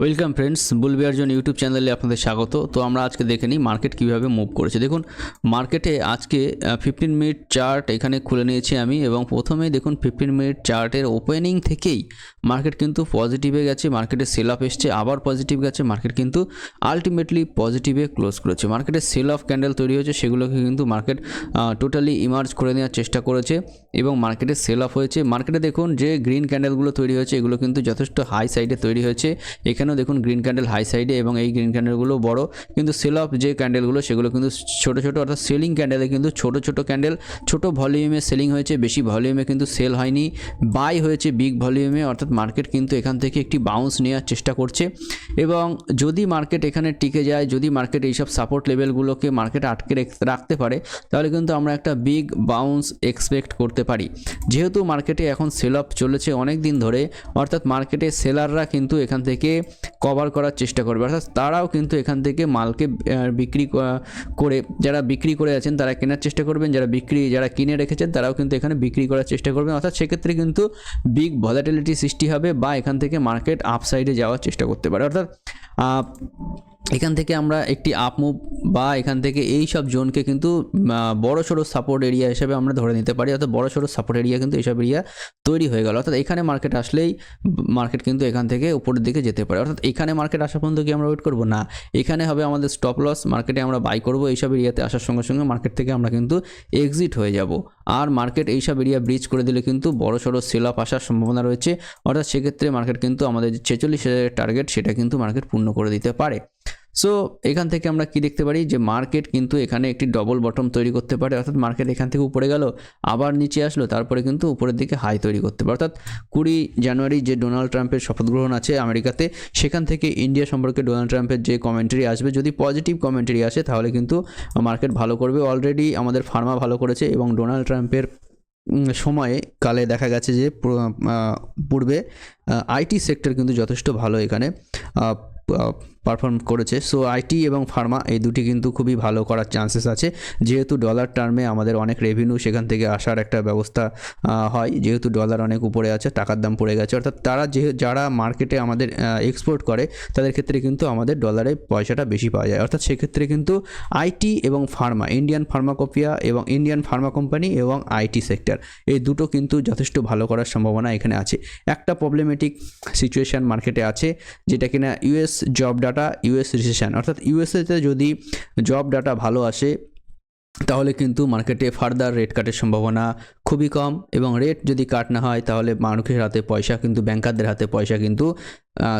Welcome friends বুলবিয়ারজন YouTube চ্যানেলে আপনাদের স্বাগত। তো আমরা আজকে দেখে নিই মার্কেট কীভাবে মুভ করেছে। দেখুন মার্কেটে আজকে ফিফটিন মিনিট চার্ট এখানে খুলে নিয়েছি আমি এবং প্রথমেই দেখুন ফিফটিন মিনিট চার্টের ওপেনিং থেকেই মার্কেট কিন্তু পজিটিভে গেছে মার্কেটে সেল অফ এসছে, আবার পজিটিভ গেছে মার্কেট কিন্তু আলটিমেটলি পজিটিভে ক্লোজ করেছে। মার্কেটে সেল অফ ক্যান্ডেল তৈরি হয়েছে, সেগুলোকে কিন্তু মার্কেট টোটালি ইমার্জ করে নেওয়ার চেষ্টা করেছে এবং মার্কেটে সেল অফ হয়েছে। মার্কেটে দেখুন, যে গ্রিন ক্যান্ডেলগুলো তৈরি হয়েছে, এগুলো কিন্তু যথেষ্ট হাই সাইডে তৈরি হয়েছে। এখানেও দেখুন গ্রিন ক্যান্ডেল হাই সাইডে এবং এই গ্রিন ক্যান্ডেলগুলো বড়, কিন্তু সেল অফ যে ক্যান্ডেলগুলো সেগুলো কিন্তু ছোট ছোট, অর্থাৎ সেলিং ক্যান্ডেলে কিন্তু ছোট ছোট ক্যান্ডেল ছোট ভলিউমে সেলিং হয়েছে, বেশি ভলিউমে কিন্তু সেল হয়নি। বাই হয়েছে বিগ ভলিউমে অর্থাৎ মার্কেট কিন্তু এখান থেকে একটি বাউন্স নেওয়ার চেষ্টা করছে। এবং যদি মার্কেট এখানে টিকে যায়, যদি মার্কেট এইসব সাপোর্ট লেভেলগুলোকে মার্কেট আটকে রেখ- রাখতে পারে, তাহলে কিন্তু আমরা একটা বিগ বাউন্স এক্সপেক্ট করতে পারি। যেহেতু মার্কেটে এখন সেল অফ চলেছে অনেক দিন ধরে, অর্থাৎ মার্কেটে সেলাররা কিন্তু এখান থেকে কভার করার চেষ্টা করবে। অর্থাৎ তারাও কিন্তু এখান থেকে মালকে বিক্রি করে, যারা বিক্রি করে আছেন তারা কেনার চেষ্টা করবেন, যারা বিক্রি, যারা কিনে রেখেছেন তারাও কিন্তু এখানে বিক্রি করার চেষ্টা করবেন। অর্থাৎ সেক্ষেত্রে কিন্তু বিগ ভলাটিলিটি সৃষ্টি হবে বা এখান থেকে মার্কেট আপসাইডে যাওয়ার চেষ্টা করতে পারে। অর্থাৎ আহ, এখান থেকে আমরা একটি আপ মুভ বা এখান থেকে এই সব জোনকে কিন্তু বড় সড়ো সাপোর্ট এরিয়া হিসেবে আমরা ধরে নিতে পারি। অর্থাৎ বড় সড়ো সাপোর্ট এরিয়া কিন্তু এইসব এরিয়া তৈরি হয়ে গেল। অর্থাৎ এখানে মার্কেট আসলেই মার্কেট কিন্তু এখান থেকে উপরের দিকে যেতে পারে। অর্থাৎ এখানে মার্কেট আসা পর্যন্ত কি আমরা ওয়েট করব? না। এখানে হবে আমাদের স্টপ লস মার্কেটে আমরা বাই করব। এইসব এরিয়াতে আসার সঙ্গে সঙ্গে মার্কেট থেকে আমরা কিন্তু এক্সিট হয়ে যাব। আর মার্কেট এইসব এরিয়া ব্রিজ করে দিলে কিন্তু বড় সড়ো সেল আপ আসার সম্ভাবনা রয়েছে। অর্থাৎ সেক্ষেত্রে মার্কেট কিন্তু আমাদের যে ছেচল্লিশ হাজারের টার্গেট সেটা কিন্তু মার্কেট পূর্ণ করে দিতে পারে। সো এখান থেকে আমরা কি দেখতে পারি? যে মার্কেট কিন্তু এখানে একটি ডবল বটম তৈরি করতে পারে। অর্থাৎ মার্কেট এখান থেকে উপরে গেল, আবার নিচে আসলো, তারপরে কিন্তু উপরের দিকে হাই তৈরি করতে পারে। অর্থাৎ কুড়ি জানুয়ারি যে ডোনাল্ড ট্রাম্পের শপথ গ্রহণ আছে আমেরিকাতে, সেখান থেকে ইন্ডিয়া সম্পর্কে ডোনাল্ড ট্রাম্পের যে কমেন্টারি আসবে, যদি পজিটিভ কমেন্টারি আসে, তাহলে কিন্তু মার্কেট ভালো করবে। অলরেডি আমাদের ফার্মা ভালো করেছে এবং ডোনাল্ড ট্রাম্পের সময়ে কালে দেখা গেছে যে পূর্বে আইটি সেক্টর কিন্তু যথেষ্ট ভালো এখানে। পারফর্ম করেছে। সো আইটি এবং ফার্মা এই দুটি কিন্তু খুবই ভালো করার চান্সেস আছে। যেহেতু ডলার টার্মে আমাদের অনেক রেভিনিউ সেখান থেকে আসার একটা ব্যবস্থা হয়। যেহেতু ডলার অনেক উপরে আছে, টাকার দাম পড়ে গেছে। অর্থাৎ তারা যে, যারা মার্কেটে আমাদের এক্সপোর্ট করে, তাদের ক্ষেত্রে কিন্তু আমাদের ডলারে পয়সাটা বেশি পাওয়া যায়। অর্থাৎ সেক্ষেত্রে কিন্তু আইটি এবং ফার্মা ইন্ডিয়ান ফার্মাকোপিয়া এবং ইন্ডিয়ান ফার্মা কোম্পানি এবং আইটি সেক্টর এই দুটো কিন্তু যথেষ্ট ভালো করার সম্ভাবনা এখানে আছে। একটা প্রবলেমেটিক সিচুয়েশান মার্কেটে আছে, যেটা কিনা US job data US recession অর্থাৎ ইউএসএতে যদি জব ডাটা ভালো আসে, তাহলে কিন্তু মার্কেটে ফার্দার রেট কাটের সম্ভাবনা খুবই কম এবং রেট যদি কাট না হয়, তাহলে মানুষের হাতে পয়সা কিন্তু ব্যাংকারদের হাতে পয়সা কিন্তু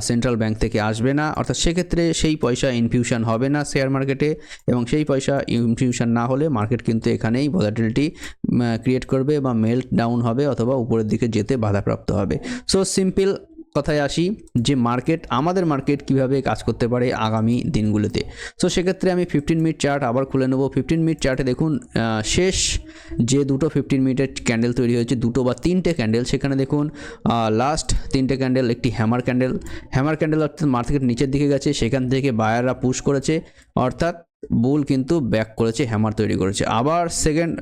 সেন্ট্রাল ব্যাংক থেকে আসবে না। অর্থাৎ সেক্ষেত্রে সেই পয়সা ইনফিউশন হবে না শেয়ার মার্কেটে এবং সেই পয়সা ইনফিউশন না হলে মার্কেট কিন্তু এখানেই ভলাটিলিটি ক্রিয়েট করবে বা মেল্ট ডাউন হবে অথবা উপরের দিকে যেতে বাধাপ্রাপ্ত হবে। সো সিম্পল কথায় আসি যে মার্কেট আমাদের মার্কেট কীভাবে কাজ করতে পারে আগামী দিনগুলোতে। সো সেক্ষেত্রে আমি ফিফটিন মিনিট চার্ট আবার খুলে নেব। ফিফটিন মিনিট চার্টে দেখুন শেষ যে দুটো ফিফটিন মিনিটের ক্যান্ডেল তৈরি হয়েছে, দুটো বা তিনটে ক্যান্ডেল সেখানে দেখুন লাস্ট তিনটে ক্যান্ডেল একটি হ্যামার ক্যান্ডেল হ্যামার ক্যান্ডেল অর্থাৎ মার্কেট নিচের দিকে গেছে, সেখান থেকে বায়াররা পুশ করেছে। অর্থাৎ বুল কিন্তু ব্যাক করেছে, হ্যামার তৈরি করেছে। আবার সেকেন্ড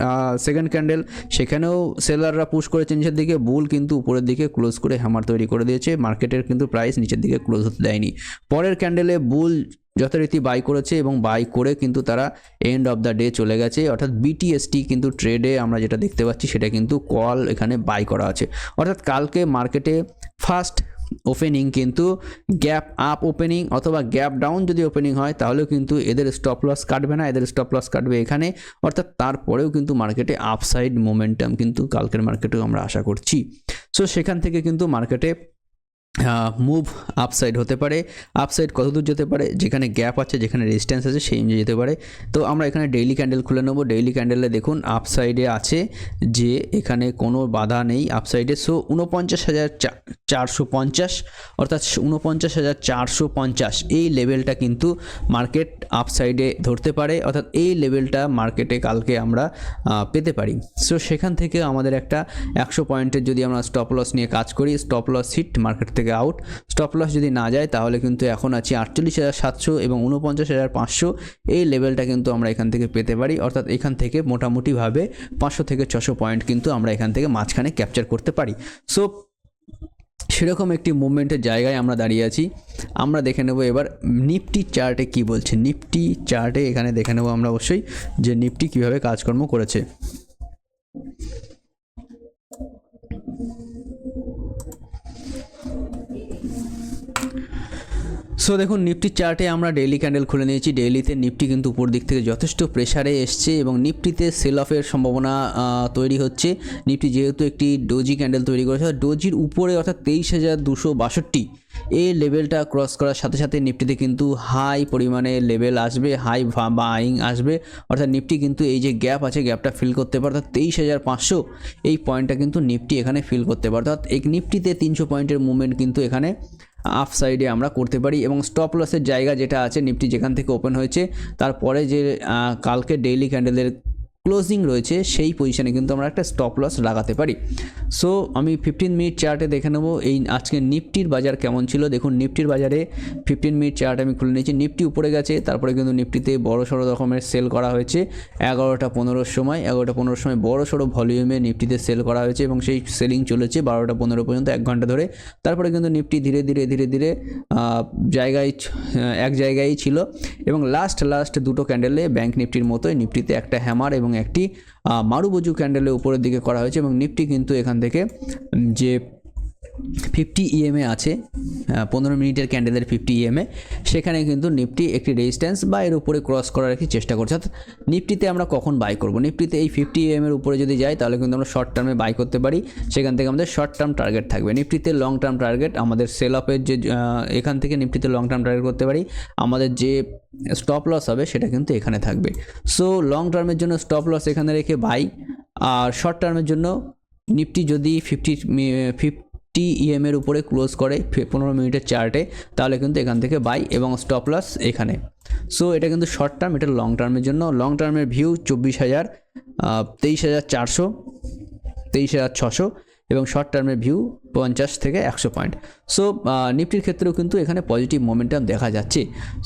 সেকেন্ড ক্যান্ডেল সেখানেও সেলাররা পুশ করেছে নিচের দিকে, বুল কিন্তু উপরের দিকে ক্লোজ করে হ্যামার তৈরি করে দিয়েছে মার্কেটের কিন্তু প্রাইস নিচের দিকে ক্লোজ হতে দেয়নি। পরের ক্যান্ডেলে বুল যথারীতি বাই করেছে এবং বাই করে কিন্তু তারা এন্ড অফ দ্য ডে চলে গেছে, অর্থাৎ বিটিএসটি কিন্তু ট্রেডে আমরা যেটা দেখতে পাচ্ছি সেটা কিন্তু কল এখানে বাই করা আছে। অর্থাৎ কালকে মার্কেটে ফার্স্ট ওপেনিং কিন্তু গ্যাপ আপ ওপেনিং অথবা গ্যাপ ডাউন যদি ওপেনিং হয়, তাহলেও কিন্তু এদের স্টপ লস কাটবে না, এদের স্টপ লস কাটবে এখানে। অর্থাৎ তারপরেও কিন্তু মার্কেটে আপসাইড মোমেন্টাম কিন্তু কালকের মার্কেটেও আমরা আশা করছি। সো সেখান থেকে কিন্তু মার্কেটে মুভ আপসাইড হতে পারে আপসাইড কতদূর যেতে পারে, যেখানে গ্যাপ আছে, যেখানে রেজিস্ট্যান্স আছে, সেই অনুযায়ী যেতে পারে। তো আমরা এখানে ডেইলি ক্যান্ডেল খুলে নেব। ডেইলি ক্যান্ডেলে দেখুন আপসাইডে আছে যে এখানে কোনো বাধা নেই আপসাইডে সো উনপঞ্চাশ হাজার চারশো পঞ্চাশ, অর্থাৎ উনপঞ্চাশ হাজার চারশো পঞ্চাশ, এই লেভেলটা কিন্তু মার্কেট আপসাইডে ধরতে পারে, অর্থাৎ এই লেভেলটা মার্কেটে কালকে আমরা পেতে পারি। সো সেখান থেকে আমাদের একটা একশো পয়েন্টের যদি আমরা স্টপ লস নিয়ে কাজ করি স্টপ লস হিট মার্কেট থেকে আউট স্টপ লস যদি না যায়, তাহলে কিন্তু এখন আছি আটচল্লিশ হাজার সাতশো এবং উনপঞ্চাশ হাজার পাঁচশো। এই লেভেলটা কিন্তু আমরা এখান থেকে পেতে পারি। অর্থাৎ এখান থেকে মোটামুটিভাবে পাঁচশো থেকে ছশো পয়েন্ট কিন্তু আমরা এখান থেকে মাঝখানে ক্যাপচার করতে পারি। সো সেরকম একটি মুভমেন্টের জায়গায় আমরা দাঁড়িয়ে আছি। আমরা দেখে নেব এবার নিফটি চার্টে কি বলছে। নিফটি চার্টে এখানে দেখে নেব আমরা অবশ্যই যে নিফটি কীভাবে কাজকর্ম করেছে। সো দেখুন নিফটি চার্টে আমরা ডেইলি ক্যান্ডেল খুলে নিয়েছি। ডেইলিতে নিফটি কিন্তু উপর দিক থেকে যথেষ্ট প্রেসারে এসছে এবং নিফটিতে সেল অফের সম্ভাবনা তৈরি হচ্ছে। নিফটি যেহেতু একটি ডোজি ক্যান্ডেল তৈরি করেছে ডোজির উপরে, অর্থাৎ তেইশ হাজার দুশো বাষট্টি এই লেভেলটা ক্রস করার সাথে সাথে নিফটিতে কিন্তু হাই পরিমাণে লেভেল আসবে হাই বাইং আসবে। অর্থাৎ নিফটি কিন্তু এই যে গ্যাপ আছে গ্যাপটা ফিল করতে পারে, অর্থাৎ তেইশ হাজার পাঁচশো, এই পয়েন্টটা কিন্তু নিফটি এখানে ফিল করতে পারে। অর্থাৎ এক নিফটিতে তিনশো পয়েন্টের মুভমেন্ট কিন্তু এখানে আপ সাইডে আমরা করতে পারি এবং স্টপ লসের জায়গা যেটা আছে নিফটি যেখান থেকে ওপেন হয়েছে, তারপরে যে কালকে ডেইলি ক্যান্ডেলের ক্লোজিং রয়েছে, সেই পজিশনে কিন্তু আমরা একটা স্টপ লস লাগাতে পারি। সো আমি ফিফটিন মিনিট চার্টে দেখে নেব, এই আজকে নিফটির বাজার কেমন ছিল? দেখুন, নিফটির বাজারে ফিফটিন মিনিট চার্ট আমি খুলে নিয়েছি, নিফটি উপরে গেছে, তারপরে কিন্তু নিফটিতে বড় সড়ো রকমের সেল করা হয়েছে, এগারোটা পনেরোর সময়, এগারোটা পনেরোর সময় বড় সড়ো ভলিউমে নিফটিতে সেল করা হয়েছে এবং সেই সেলিং চলেছে বারোটা পনেরো পর্যন্ত এক ঘণ্টা ধরে। তারপরে কিন্তু নিফটি ধীরে ধীরে ধীরে ধীরে জায়গায় এক জায়গায় ছিল এবং লাস্ট লাস্ট দুটো ক্যান্ডেলে ব্যাংক নিফটির মতোই, নিফটিতে একটা হ্যামার এবং একটি মারুবজু ক্যান্ডেলের উপরের দিকে করা হয়েছে এবং নিফটি কিন্তু এখান থেকে যে ফিফটি ইএমএ আছে পনেরো মিনিটের ক্যান্ডেলের ফিফটি ইএমএ সেখানে কিন্তু নিফটি একটি রেজিস্ট্যান্স বা এর উপরে ক্রস করার একটি চেষ্টা করছে। অর্থাৎ নিফটিতে আমরা কখন বাই করব? নিফটিতে এই ফিফটি ইএম এর উপরে যদি যাই, তাহলে কিন্তু আমরা শর্ট টার্মে বাই করতে পারি। সেখান থেকে আমাদের শর্ট টার্ম টার্গেট থাকবে। নিফটিতে লং টার্ম টার্গেট আমাদের সেল অফের যে এখান থেকে নিফটিতে লং টার্ম টার্গেট করতে পারি। আমাদের যে স্টপ লস হবে, সেটা কিন্তু এখানে থাকবে। সো লং টার্মের জন্য স্টপ লস এখানে রেখে বাই আর শর্ট টার্মের জন্য নিফটি যদি ফিফটি ফিফটি ইএম এর উপরে ক্লোজ করে পনেরো মিনিটের চার্টে তাহলে কিন্তু এখান থেকে বাই এবং স্টপ লস এখানে। সো এটা কিন্তু শর্ট টার্ম এটা লং টার্মের জন্য। লং টার্মের ভিউ চব্বিশ হাজার তেইশ হাজার চারশো, তেইশ হাজার ছশো এবং শর্ট টার্মের ভিউ পঞ্চাশ থেকে একশো পয়েন্ট। সো নিফটির ক্ষেত্রেও কিন্তু এখানে পজিটিভ মোমেন্টাম দেখা যাচ্ছে।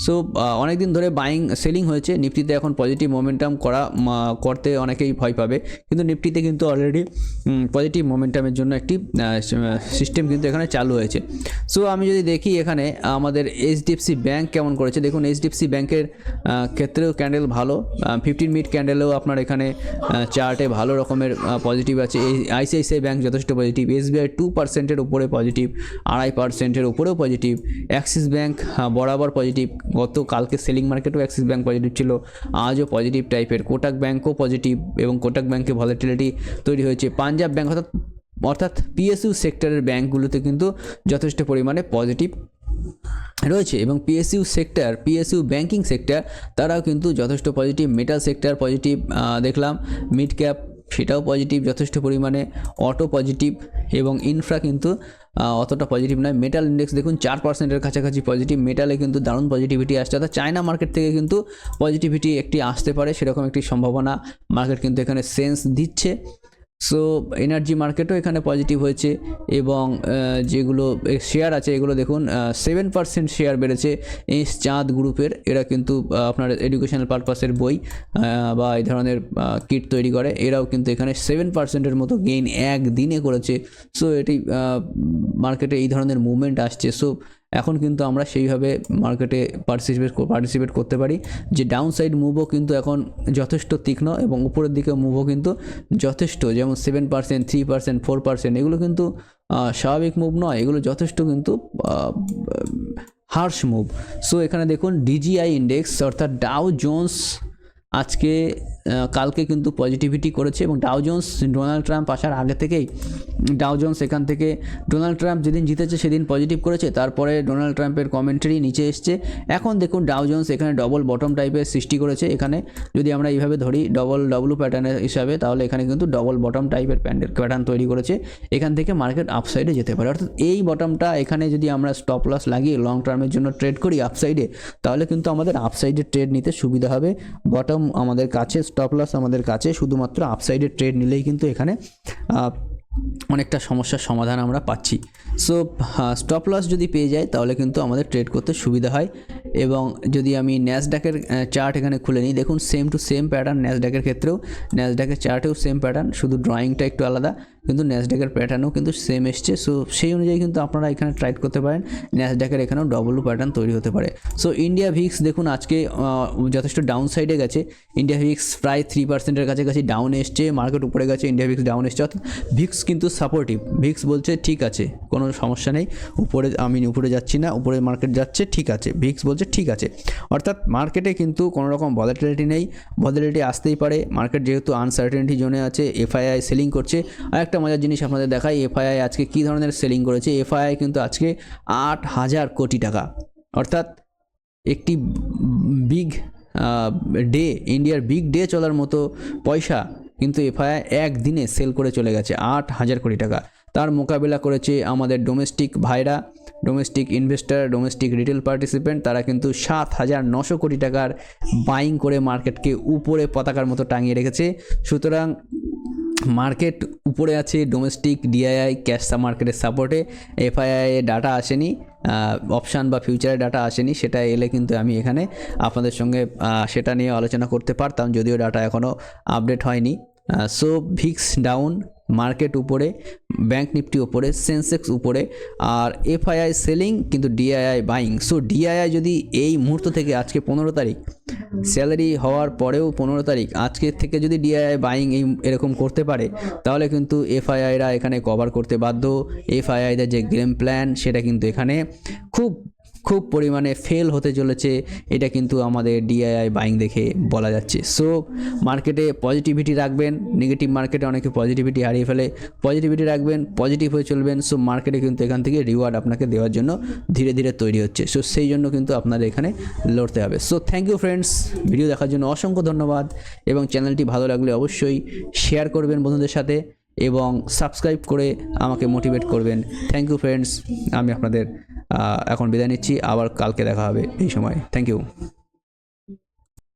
সো অনেক দিন ধরে বাইং সেলিং হয়েছে। নিফটিতে এখন পজিটিভ মোমেন্টাম করা করতে অনেকেই ভয় পাবে। কিন্তু নিফটিতে কিন্তু অলরেডি পজিটিভ মোমেন্টামের জন্য একটি সিস্টেম কিন্তু এখানে চালু হয়েছে। সো আমি যদি দেখি এখানে, আমাদের এইচডিএফসি ব্যাংক কেমন করেছে? দেখুন এইচডিএফসি ব্যাংকের ক্ষেত্রেও ক্যান্ডেল ভালো। ফিফটিন মিনিট ক্যান্ডেলেও আপনার এখানে চার্টে ভালো রকমের পজিটিভ আছে। এই আইসিআইসিআই ব্যাংক যথেষ্ট পজিটিভ এসবিআই টু পার্সেন্টের উপরে পজিটিভ আড়াই পার্সেন্টের উপরেও পজিটিভ অ্যাক্সিস ব্যাঙ্ক বরাবর পজিটিভ গত কালকে সেলিং মার্কেটেও অ্যাক্সিস ব্যাঙ্ক পজিটিভ ছিল, আজও পজিটিভ টাইপের কোটাক ব্যাঙ্কও পজিটিভ এবং কোটাক ব্যাঙ্কে ভলাটিলিটি তৈরি হয়েছে পাঞ্জাব ব্যাঙ্ক অর্থাৎ অর্থাৎ পিএসইউ সেক্টরের ব্যাঙ্কগুলোতে কিন্তু যথেষ্ট পরিমাণে পজিটিভ রয়েছে এবং PSU sector PSU banking sector তারাও কিন্তু যথেষ্ট পজিটিভ মেটাল সেক্টর পজিটিভ দেখলাম মিড ক্যাপ সেটাও পজিটিভ যথেষ্ট পরিমাণে অটো পজিটিভ এবং ইনফ্রা কিন্তু অতটা পজিটিভ নয়। মেটাল ইন্ডেক্স দেখুন, চার পার্সেন্টের কাছাকাছি পজিটিভ মেটালে কিন্তু দারুণ পজিটিভিটি আসছে। অর্থাৎ চায়না মার্কেট থেকে কিন্তু পজিটিভিটি একটি আসতে পারে, সেরকম একটি সম্ভাবনা মার্কেট কিন্তু এখানে সেন্স দিচ্ছে। সো এনার্জি মার্কেটও এখানে পজিটিভ হয়েছে এবং যেগুলো শেয়ার আছে, এগুলো দেখুন সেভেন পার্সেন্ট শেয়ার বেড়েছে এই চাঁদ গ্রুপের। এরা কিন্তু আপনার এডুকেশনাল পারপাসের বই বা এই ধরনের কিট তৈরি করে। এরাও কিন্তু এখানে সেভেন পার্সেন্টের মতো গেইন এক দিনে করেছে। সো এটি মার্কেটে এই ধরনের মুভমেন্ট আসছে। সো এখন কিন্তু আমরা সেইভাবে মার্কেটে পার্টিসিপেট পার্টিসিপেট করতে পারি। যে ডাউন সাইড মুভও কিন্তু এখন যথেষ্ট তীক্ষ্ণ এবং উপরের দিকে মুভও কিন্তু যথেষ্ট। যেমন seven percent three percent four percent এগুলো কিন্তু স্বাভাবিক মুভ নয়। এগুলো যথেষ্ট কিন্তু হার্শ মুভ সো এখানে দেখুন ডিজিআই ইন্ডেক্স অর্থাৎ ডাও জোন্স আজকে কালকে কিন্তু পজিটিভিটি করেছে এবং ডাও জোন্স ডোনাল্ড ট্রাম্প আসার আগে থেকেই ডাও জোন্স এখান থেকে ডোনাল্ড ট্রাম্প যেদিন জিতেছে সেদিন পজিটিভ করেছে, তারপরে ডোনাল্ড ট্রাম্পের কমেন্টারি নিচে এসছে। এখন দেখুন ডাও জোন্স এখানে ডবল বটম টাইপের সৃষ্টি করেছে। এখানে যদি আমরা এইভাবে ধরি ডবল ডবলু প্যাটার্নের হিসাবে, তাহলে এখানে কিন্তু ডবল বটম টাইপের প্যান্ডেল প্যাটার্ন তৈরি করেছে। এখান থেকে মার্কেট আপসাইডে যেতে পারে। অর্থাৎ এই বটমটা এখানে যদি আমরা স্টপ লস লাগিয়ে লং টার্মের জন্য ট্রেড করি আপসাইডে তাহলে কিন্তু আমাদের আপসাইডে ট্রেড নিতে সুবিধা হবে। বটম আমাদের কাছে স্টপ লস আমাদের কাছে শুধুমাত্র আপসাইডে ট্রেড নিলেই কিন্তু এখানে অনেকটা সমস্যার সমাধান আমরা পাচ্ছি। সো স্টপ লস যদি পেয়ে যায় তাহলে কিন্তু আমাদের ট্রেড করতে সুবিধা হয়। এবং যদি আমি ন্যাসডাকের চার্ট এখানে খুলে নিই, দেখুন সেম টু সেম প্যাটার্ন ন্যাসডাকের ক্ষেত্রেও ন্যাসডাকের চার্টেও সেম প্যাটার্ন শুধু ড্রয়িংটা একটু আলাদা, কিন্তু ন্যাসডাকের প্যাটার্নও কিন্তু সেম এসছে। সো সেই অনুযায়ী কিন্তু আপনারা এখানে ট্রাই করতে পারেন ন্যাসডাকের এখানেও ডবল প্যাটার্ন তৈরি হতে পারে। সো ইন্ডিয়া ভিক্স দেখুন আজকে যথেষ্ট ডাউন সাইডে গেছে। ইন্ডিয়া ভিক্স প্রায় থ্রি পার্সেন্টের কাছাকাছি ডাউন এসছে মার্কেট উপরে গেছে ইন্ডিয়া ভিক্স ডাউন এসছে। অর্থাৎ ভিক্স কিন্তু সাপোর্টিভ ভিক্স বলছে ঠিক আছে, কোনো সমস্যা নেই, উপরে, আমি উপরে যাচ্ছি না, উপরে মার্কেট যাচ্ছে, ঠিক আছে। ভিক্স বলছে ঠিক আছে। অর্থাৎ মার্কেটে কিন্তু কোনো রকম ভলাটিলিটি নেই। ভলাটিলিটি আসতেই পারে। মার্কেট যেহেতু আনসার্টেনিটি জোনে আছে এফআইআই সেলিং করছে। আর একটা মজার জিনিস আপনাদের দেখাই এফআইআই আজকে কী ধরনের সেলিং করেছে? এফআইআই কিন্তু আজকে আট হাজার কোটি টাকা। অর্থাৎ একটি বিগ ডে ইন্ডিয়ার বিগ ডে চলার মতো পয়সা কিন্তু এফআইআই একদিনে সেল করে চলে গেছে, আট হাজার কোটি টাকা। তার মোকাবিলা করেছে আমাদের ডোমেস্টিক ভাইরা। Domestic investor domestic retail participant তারা কিন্তু সাত হাজার নশো কোটি টাকার বাইং করে মার্কেটকে উপরে পতাকার মতো টাঙিয়ে রেখেছে। সুতরাং মার্কেট উপরে আছে ডোমেস্টিক ডিআইআই ক্যাশ মার্কেটের সাপোর্টে এফআইআই ডাটা আসেনি অপশান বা ফিউচারের ডাটা আসেনি, সেটা এলে কিন্তু আমি এখানে আপনাদের সঙ্গে সেটা নিয়ে আলোচনা করতে পারতাম, যদিও ডাটা এখনও আপডেট হয়নি। সো ভিক্স ডাউন মার্কেট উপরে, ব্যাংক নিফটি উপরে, সেন্সেক্স উপরে আর এফআইআই সেলিং কিন্তু ডিআইআই বাইং। সো ডিআইআই যদি এই মুহূর্ত থেকে আজকে পনেরো তারিখ, স্যালারি হওয়ার পরেও পনেরো তারিখ, আজকে থেকে যদি ডিআইআই বাইং এই এরকম করতে পারে, তাহলে কিন্তু এফআইআইরা এখানে কভার করতে বাধ্য। এফআইআইদের যে গেম প্ল্যান সেটা কিন্তু এখানে খুব খুব পরিমাণে ফেল হতে চলেছে। এটা কিন্তু আমাদের ডিআইআই বাইং দেখে বলা যাচ্ছে। সো মার্কেটে পজিটিভিটি রাখবেন নেগেটিভ মার্কেটে অনেকে পজিটিভিটি হারিয়ে ফেলে। পজিটিভিটি রাখবেন পজিটিভ হয়ে চলবেন সো মার্কেটে কিন্তু এখান থেকে রিওয়ার্ড আপনাকে দেওয়ার জন্য ধীরে ধীরে তৈরি হচ্ছে। সো সেই জন্য কিন্তু আপনাদের এখানে লড়তে হবে। So thank you friends video দেখার জন্য অসংখ্য ধন্যবাদ। এবং চ্যানেলটি ভালো লাগলে অবশ্যই শেয়ার করবেন বন্ধুদের সাথে এবং সাবস্ক্রাইব করে আমাকে মোটিভেট করবেন। থ্যাংক ইউ ফ্রেন্ডস আমি আপনাদের এখন বিদায় নিচ্ছি আবার কালকে দেখা হবে এই সময়। Thank you